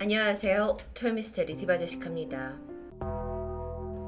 안녕하세요. 토요미스테리 디바제시카입니다.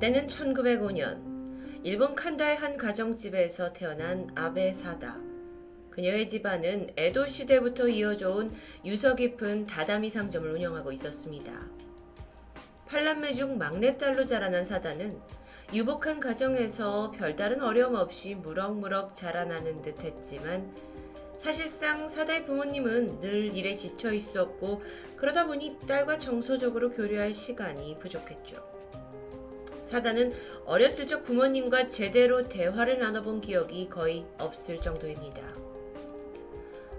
때는 1905년 일본 칸다의 한 가정집에서 태어난 아베 사다. 그녀의 집안은 에도 시대부터 이어져 온 유서 깊은 다다미 상점을 운영하고 있었습니다. 팔남매 중 막내딸로 자라난 사다는 유복한 가정에서 별다른 어려움 없이 무럭무럭 자라나는 듯 했지만 사실상 사다의 부모님은 늘 일에 지쳐 있었고 그러다 보니 딸과 정서적으로 교류할 시간이 부족했죠. 사다는 어렸을 적 부모님과 제대로 대화를 나눠본 기억이 거의 없을 정도입니다.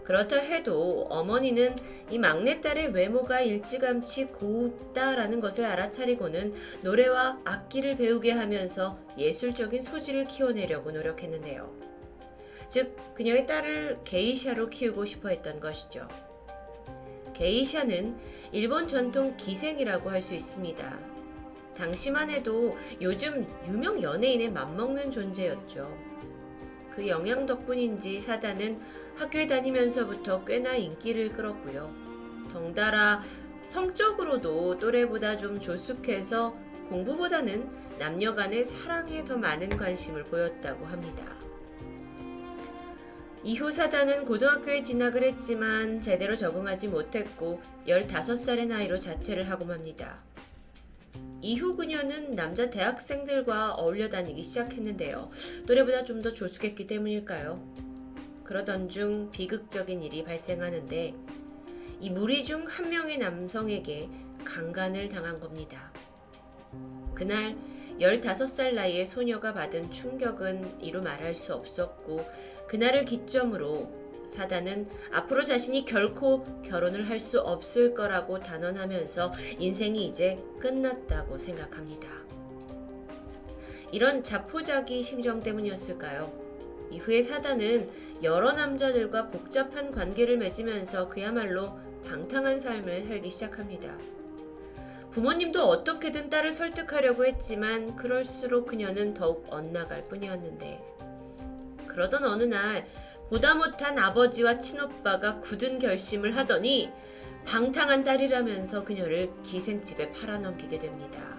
그렇다 해도 어머니는 이 막내딸의 외모가 일찌감치 고우다라는 것을 알아차리고는 노래와 악기를 배우게 하면서 예술적인 소질을 키워내려고 노력했는데요. 즉, 그녀의 딸을 게이샤로 키우고 싶어 했던 것이죠. 게이샤는 일본 전통 기생이라고 할 수 있습니다. 당시만 해도 요즘 유명 연예인에 맞먹는 존재였죠. 그 영향 덕분인지 사단은 학교에 다니면서부터 꽤나 인기를 끌었고요. 덩달아 성적으로도 또래보다 좀 조숙해서 공부보다는 남녀 간의 사랑에 더 많은 관심을 보였다고 합니다. 이후 사단은 고등학교에 진학을 했지만 제대로 적응하지 못했고 15살의 나이로 자퇴를 하고 맙니다. 이후 그녀는 남자 대학생들과 어울려 다니기 시작했는데요. 또래보다 좀 더 조숙했기 때문일까요? 그러던 중 비극적인 일이 발생하는데 이 무리 중 한 명의 남성에게 강간을 당한 겁니다. 그날 15살 나이의 소녀가 받은 충격은 이루 말할 수 없었고 그날을 기점으로 사단은 앞으로 자신이 결코 결혼을 할 수 없을 거라고 단언하면서 인생이 이제 끝났다고 생각합니다. 이런 자포자기 심정 때문이었을까요? 이후에 사단은 여러 남자들과 복잡한 관계를 맺으면서 그야말로 방탕한 삶을 살기 시작합니다. 부모님도 어떻게든 딸을 설득하려고 했지만 그럴수록 그녀는 더욱 엇나갈 뿐이었는데 그러던 어느 날 보다 못한 아버지와 친오빠가 굳은 결심을 하더니 방탕한 딸이라면서 그녀를 기생집에 팔아넘기게 됩니다.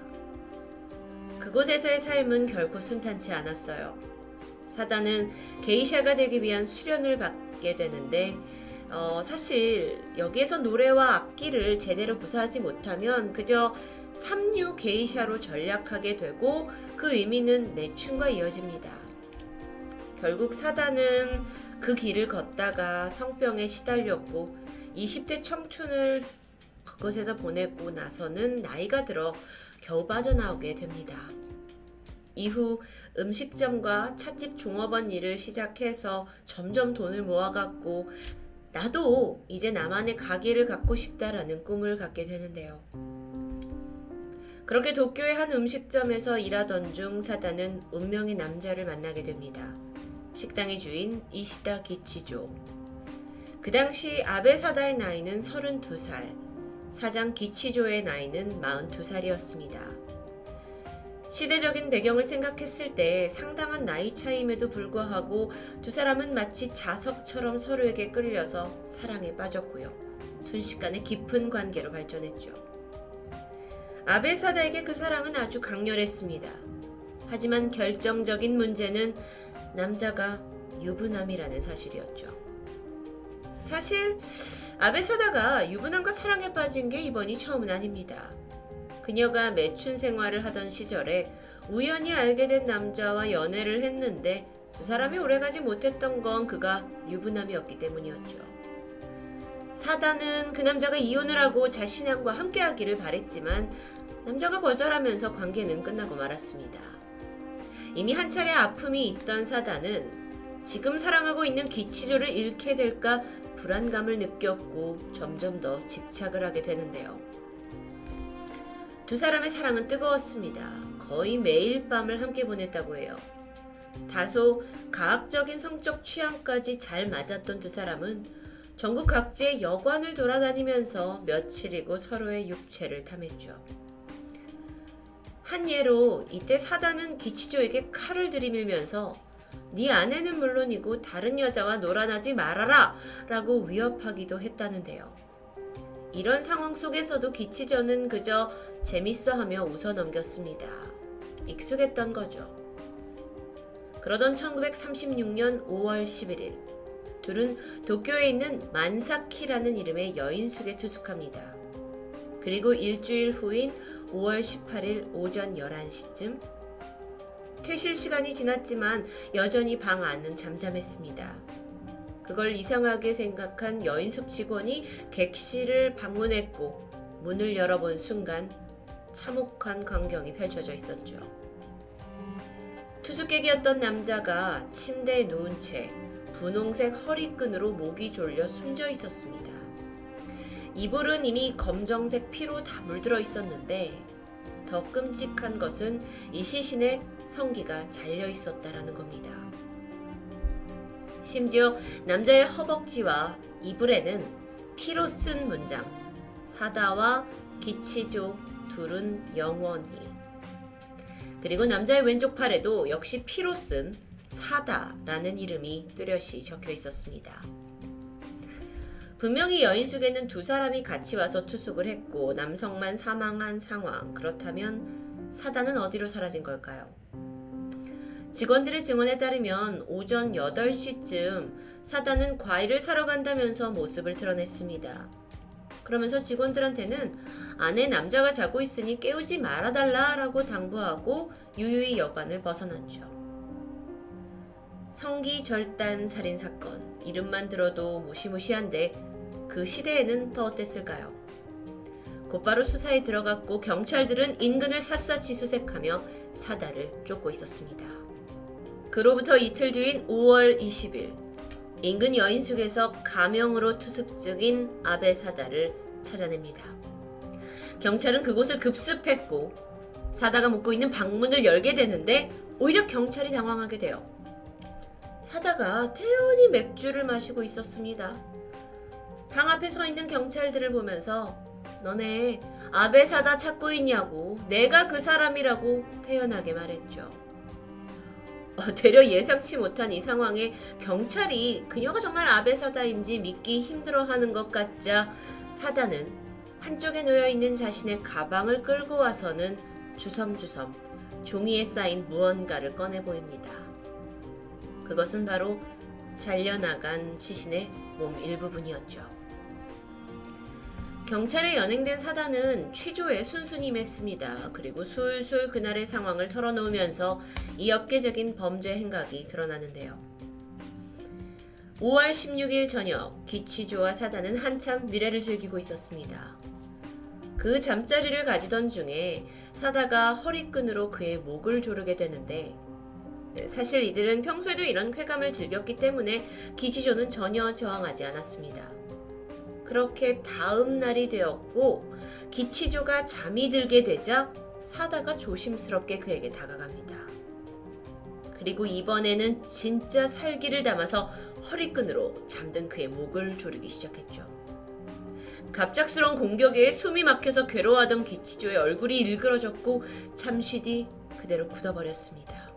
그곳에서의 삶은 결코 순탄치 않았어요. 사단은 게이샤가 되기 위한 수련을 받게 되는데 어, 사실 여기에서 노래와 악기를 제대로 구사하지 못하면 그저 삼류 게이샤로 전락하게 되고 그 의미는 매춘과 이어집니다. 결국 사단은 그 길을 걷다가 성병에 시달렸고 20대 청춘을 그곳에서 보내고 나서는 나이가 들어 겨우 빠져나오게 됩니다. 이후 음식점과 찻집 종업원 일을 시작해서 점점 돈을 모아갔고 나도 이제 나만의 가게를 갖고 싶다라는 꿈을 갖게 되는데요. 그렇게 도쿄의 한 음식점에서 일하던 중 사다는 운명의 남자를 만나게 됩니다. 식당의 주인 이시다 기치조. 그 당시 아베 사다의 나이는 32살, 사장 기치조의 나이는 42살이었습니다. 시대적인 배경을 생각했을 때 상당한 나이 차임에도 불구하고 두 사람은 마치 자석처럼 서로에게 끌려서 사랑에 빠졌고요. 순식간에 깊은 관계로 발전했죠. 아베 사다에게 그 사랑은 아주 강렬했습니다. 하지만 결정적인 문제는 남자가 유부남이라는 사실이었죠. 사실 아베 사다가 유부남과 사랑에 빠진 게 이번이 처음은 아닙니다. 그녀가 매춘 생활을 하던 시절에 우연히 알게 된 남자와 연애를 했는데 두 사람이 오래가지 못했던 건 그가 유부남이었기 때문이었죠. 사다는 그 남자가 이혼을 하고 자신과 함께하기를 바랬지만 남자가 거절하면서 관계는 끝나고 말았습니다. 이미 한 차례 아픔이 있던 사다는 지금 사랑하고 있는 기치조를 잃게 될까 불안감을 느꼈고 점점 더 집착을 하게 되는데요. 두 사람의 사랑은 뜨거웠습니다. 거의 매일 밤을 함께 보냈다고 해요. 다소 가학적인 성적 취향까지 잘 맞았던 두 사람은 전국 각지의 여관을 돌아다니면서 며칠이고 서로의 육체를 탐했죠. 한 예로 이때 사단은 기치조에게 칼을 들이밀면서 네 아내는 물론이고 다른 여자와 놀아나지 말아라 라고 위협하기도 했다는데요. 이런 상황 속에서도 기치저는 그저 재밌어 하며 웃어 넘겼습니다. 익숙했던 거죠. 그러던 1936년 5월 11일, 둘은 도쿄에 있는 만사키라는 이름의 여인숙에 투숙합니다. 그리고 일주일 후인 5월 18일 오전 11시쯤, 퇴실 시간이 지났지만 여전히 방 안은 잠잠했습니다. 그걸 이상하게 생각한 여인숙 직원이 객실을 방문했고 문을 열어본 순간 참혹한 광경이 펼쳐져 있었죠. 투숙객이었던 남자가 침대에 누운 채 분홍색 허리끈으로 목이 졸려 숨져 있었습니다. 이불은 이미 검정색 피로 다 물들어 있었는데 더 끔찍한 것은 이 시신의 성기가 잘려 있었다라는 겁니다. 심지어 남자의 허벅지와 이불에는 피로 쓴 문장 사다와 기치조 둘은 영원히 그리고 남자의 왼쪽 팔에도 역시 피로 쓴 사다라는 이름이 뚜렷이 적혀 있었습니다. 분명히 여인숙에는 두 사람이 같이 와서 투숙을 했고 남성만 사망한 상황. 그렇다면 사다는 어디로 사라진 걸까요? 직원들의 증언에 따르면 오전 8시쯤 사다는 과일을 사러 간다면서 모습을 드러냈습니다. 그러면서 직원들한테는 안에 남자가 자고 있으니 깨우지 말아달라라고 당부하고 유유히 여관을 벗어났죠. 성기 절단 살인 사건 이름만 들어도 무시무시한데 그 시대에는 더 어땠을까요? 곧바로 수사에 들어갔고 경찰들은 인근을 샅샅이 수색하며 사다를 쫓고 있었습니다. 그로부터 이틀 뒤인 5월 20일 인근 여인숙에서 가명으로 투숙 중인 아베 사다를 찾아냅니다. 경찰은 그곳을 급습했고 사다가 묵고 있는 방문을 열게 되는데 오히려 경찰이 당황하게 돼요. 사다가 태연히 맥주를 마시고 있었습니다. 방 앞에 서 있는 경찰들을 보면서 너네 아베 사다 찾고 있냐고 내가 그 사람이라고 태연하게 말했죠. 어, 되려 예상치 못한 이 상황에 경찰이 그녀가 정말 아베 사다인지 믿기 힘들어하는 것 같자 사다는 한쪽에 놓여 있는 자신의 가방을 끌고 와서는 주섬주섬 종이에 쌓인 무언가를 꺼내 보입니다. 그것은 바로 잘려나간 시신의 몸 일부분이었죠. 경찰에 연행된 사단은 취조에 순순히 맸습니다. 그리고 술술 그날의 상황을 털어놓으면서 이 엽계적인 범죄 행각이 드러나는데요. 5월 16일 저녁 귀치조와 사단은 한참 미래를 즐기고 있었습니다. 그 잠자리를 가지던 중에 사다가 허리끈으로 그의 목을 조르게 되는데 네, 사실 이들은 평소에도 이런 쾌감을 즐겼기 때문에 기지조는 전혀 저항하지 않았습니다. 그렇게 다음 날이 되었고 기치조가 잠이 들게 되자 사다가 조심스럽게 그에게 다가갑니다. 그리고 이번에는 진짜 살기를 담아서 허리끈으로 잠든 그의 목을 조르기 시작했죠. 갑작스러운 공격에 숨이 막혀서 괴로워하던 기치조의 얼굴이 일그러졌고 잠시 뒤 그대로 굳어버렸습니다.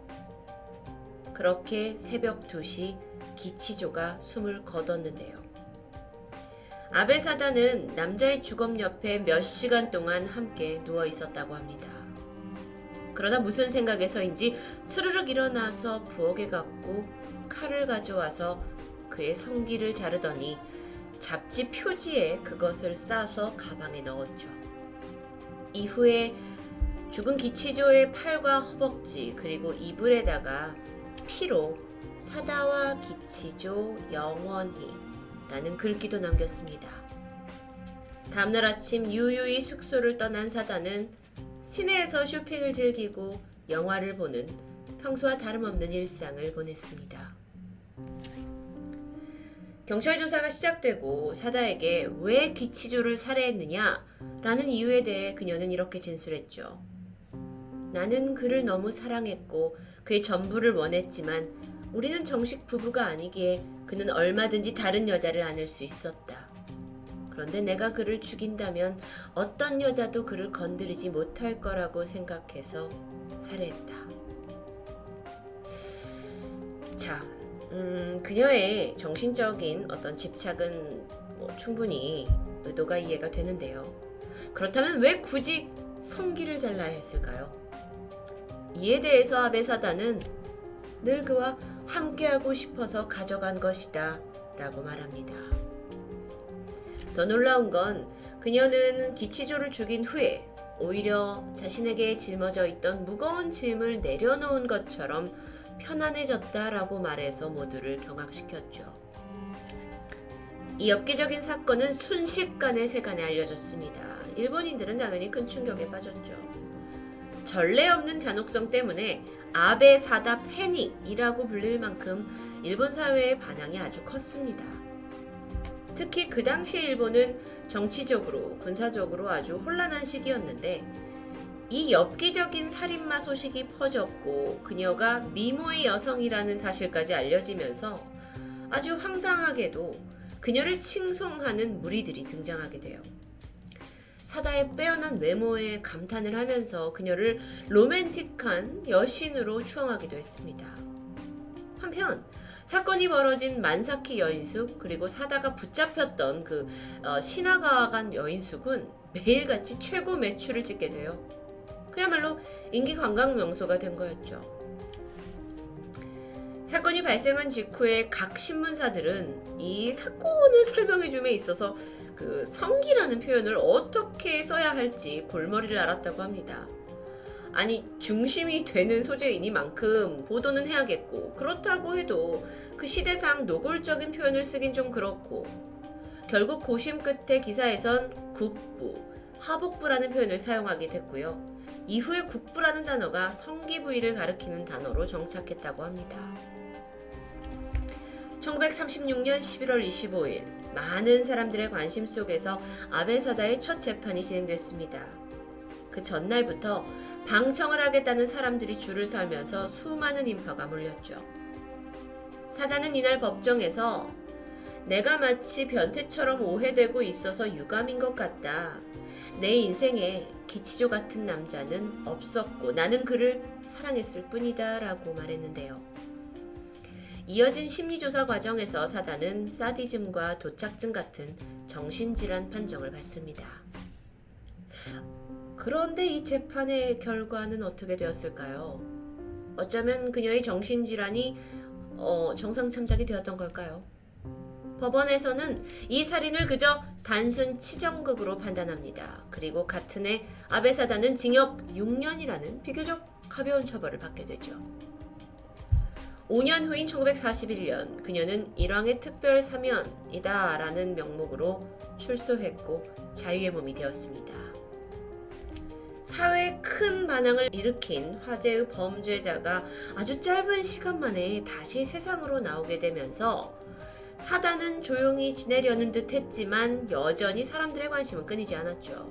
그렇게 새벽 2시 기치조가 숨을 거뒀는데요. 아베 사다는 남자의 주검 옆에 몇 시간 동안 함께 누워 있었다고 합니다. 그러다 무슨 생각에서인지 스르륵 일어나서 부엌에 갔고 칼을 가져와서 그의 성기를 자르더니 잡지 표지에 그것을 싸서 가방에 넣었죠. 이후에 죽은 기치조의 팔과 허벅지 그리고 이불에다가 피로 사다와 기치조 영원히 라는 글귀도 남겼습니다. 다음날 아침 유유히 숙소를 떠난 사다는 시내에서 쇼핑을 즐기고 영화를 보는 평소와 다름없는 일상을 보냈습니다. 경찰 조사가 시작되고 사다에게 왜 기치조를 살해했느냐 라는 이유에 대해 그녀는 이렇게 진술했죠. 나는 그를 너무 사랑했고 그의 전부를 원했지만 우리는 정식 부부가 아니기에 그는 얼마든지 다른 여자를 안을 수 있었다. 그런데 내가 그를 죽인다면 어떤 여자도 그를 건드리지 못할 거라고 생각해서 살해했다. 자, 음, 그녀의 정신적인 어떤 집착은 뭐 충분히 의도가 이해가 되는데요. 그렇다면 왜 굳이 성기를 잘라야 했을까요? 이에 대해서 아베 사다는 늘 그와 함께하고 싶어서 가져간 것이다 라고 말합니다. 더 놀라운 건 그녀는 기치조를 죽인 후에 오히려 자신에게 짊어져 있던 무거운 짐을 내려놓은 것처럼 편안해졌다라고 말해서 모두를 경악시켰죠. 이 엽기적인 사건은 순식간에 세간에 알려졌습니다. 일본인들은 당연히 큰 충격에 빠졌죠. 전례 없는 잔혹성 때문에 아베 사다 패닉이라고 불릴 만큼 일본 사회의 반향이 아주 컸습니다. 특히 그 당시 일본은 정치적으로, 군사적으로 아주 혼란한 시기였는데 이 엽기적인 살인마 소식이 퍼졌고 그녀가 미모의 여성이라는 사실까지 알려지면서 아주 황당하게도 그녀를 칭송하는 무리들이 등장하게 돼요. 사다의 빼어난 외모에 감탄을 하면서 그녀를 로맨틱한 여신으로 추앙하기도 했습니다. 한편 사건이 벌어진 만사키 여인숙 그리고 사다가 붙잡혔던 그 어, 신하가간 여인숙은 매일같이 최고 매출을 찍게 돼요. 그야말로 인기 관광 명소가 된 거였죠. 사건이 발생한 직후에 각 신문사들은 이 사건을 설명해줌에 있어서 그 성기라는 표현을 어떻게 써야 할지 골머리를 앓았다고 합니다. 아니 중심이 되는 소재이니만큼 보도는 해야겠고 그렇다고 해도 그 시대상 노골적인 표현을 쓰긴 좀 그렇고 결국 고심 끝에 기사에선 국부, 하복부라는 표현을 사용하게 됐고요. 이후에 국부라는 단어가 성기 부위를 가리키는 단어로 정착했다고 합니다. 1936년 11월 25일 많은 사람들의 관심 속에서 아베 사다의 첫 재판이 진행됐습니다. 그 전날부터 방청을 하겠다는 사람들이 줄을 서면서 수많은 인파가 몰렸죠. 사단은 이날 법정에서 내가 마치 변태처럼 오해되고 있어서 유감인 것 같다. 내 인생에 기치조 같은 남자는 없었고 나는 그를 사랑했을 뿐이다 라고 말했는데요. 이어진 심리조사 과정에서 사단은 사디즘과 도착증 같은 정신질환 판정을 받습니다. 그런데 이 재판의 결과는 어떻게 되었을까요? 어쩌면 그녀의 정신질환이 어, 정상 참작이 되었던 걸까요? 법원에서는 이 살인을 그저 단순 치정극으로 판단합니다. 그리고 같은 해 아베 사단은 징역 6년이라는 비교적 가벼운 처벌을 받게 되죠. 5년 후인 1941년 그녀는 일왕의 특별 사면이다 라는 명목으로 출소했고 자유의 몸이 되었습니다. 사회에 큰 반항을 일으킨 화제의 범죄자가 아주 짧은 시간 만에 다시 세상으로 나오게 되면서 사단은 조용히 지내려는 듯 했지만 여전히 사람들의 관심은 끊이지 않았죠.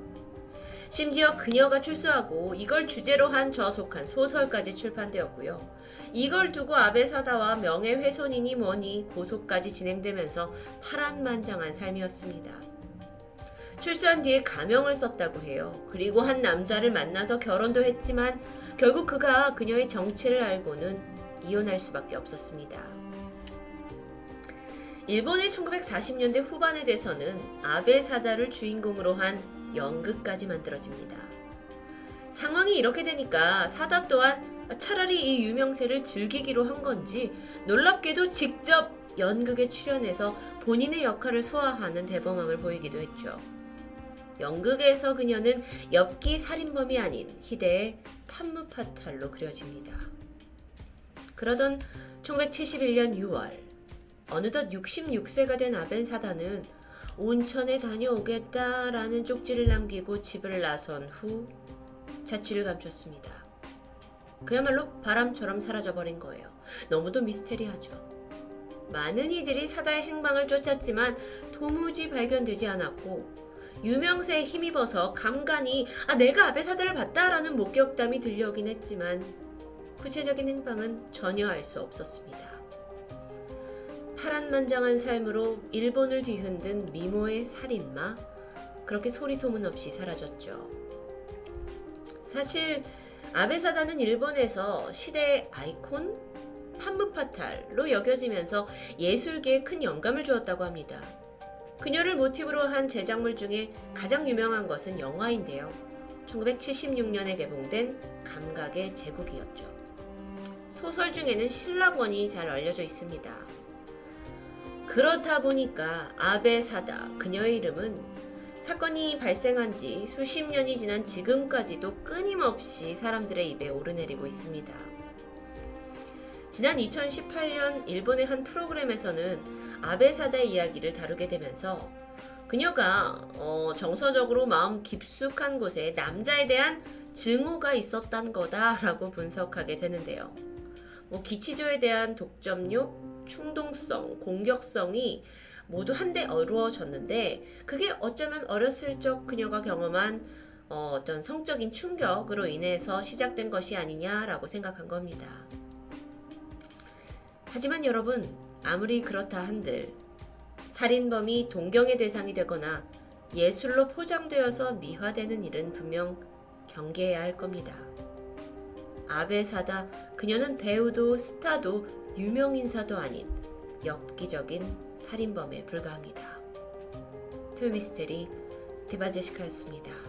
심지어 그녀가 출소하고 이걸 주제로 한 저속한 소설까지 출판되었고요. 이걸 두고 아베 사다와 명예훼손이니 뭐니 고소까지 진행되면서 파란만장한 삶이었습니다. 출소한 뒤에 가명을 썼다고 해요. 그리고 한 남자를 만나서 결혼도 했지만 결국 그가 그녀의 정체를 알고는 이혼할 수밖에 없었습니다. 일본의 1940년대 후반에 돼서는 아베 사다를 주인공으로 한 연극까지 만들어집니다. 상황이 이렇게 되니까 사다 또한 차라리 이 유명세를 즐기기로 한 건지 놀랍게도 직접 연극에 출연해서 본인의 역할을 소화하는 대범함을 보이기도 했죠. 연극에서 그녀는 엽기 살인범이 아닌 희대의 판무파탈로 그려집니다. 그러던 1971년 6월 어느덧 66세가 된 아벤 사다는 온천에 다녀오겠다라는 쪽지를 남기고 집을 나선 후 자취를 감췄습니다. 그야말로 바람처럼 사라져버린 거예요. 너무도 미스테리하죠. 많은 이들이 사다의 행방을 쫓았지만 도무지 발견되지 않았고 유명세에 힘입어서 간간히 아 내가 아베 사다를 봤다라는 목격담이 들려오긴 했지만 구체적인 행방은 전혀 알 수 없었습니다. 파란만장한 삶으로 일본을 뒤흔든 미모의 살인마 그렇게 소리 소문 없이 사라졌죠. 사실 아베 사다는 일본에서 시대의 아이콘 판무파탈로 여겨지면서 예술계에 큰 영감을 주었다고 합니다. 그녀를 모티브로 한 제작물 중에 가장 유명한 것은 영화인데요. 1976년에 개봉된 감각의 제국이었죠. 소설 중에는 신라권이 잘 알려져 있습니다. 그렇다 보니까 아베 사다 그녀의 이름은 사건이 발생한 지 수십 년이 지난 지금까지도 끊임없이 사람들의 입에 오르내리고 있습니다. 지난 2018년 일본의 한 프로그램에서는 아베 사다의 이야기를 다루게 되면서 그녀가 어, 정서적으로 마음 깊숙한 곳에 남자에 대한 증오가 있었단 거다라고 분석하게 되는데요. 뭐 기치조에 대한 독점욕, 충동성, 공격성이 모두 한데 어루어졌는데 그게 어쩌면 어렸을 적 그녀가 경험한 어, 어떤 성적인 충격으로 인해서 시작된 것이 아니냐라고 생각한 겁니다. 하지만 여러분, 아무리 그렇다 한들 살인범이 동경의 대상이 되거나 예술로 포장되어서 미화되는 일은 분명 경계해야 할 겁니다. 아베 사다 그녀는 배우도 스타도 유명 인사도 아닌 엽기적인 살인범에 불과합니다. 토요미스테리 디바제시카였습니다.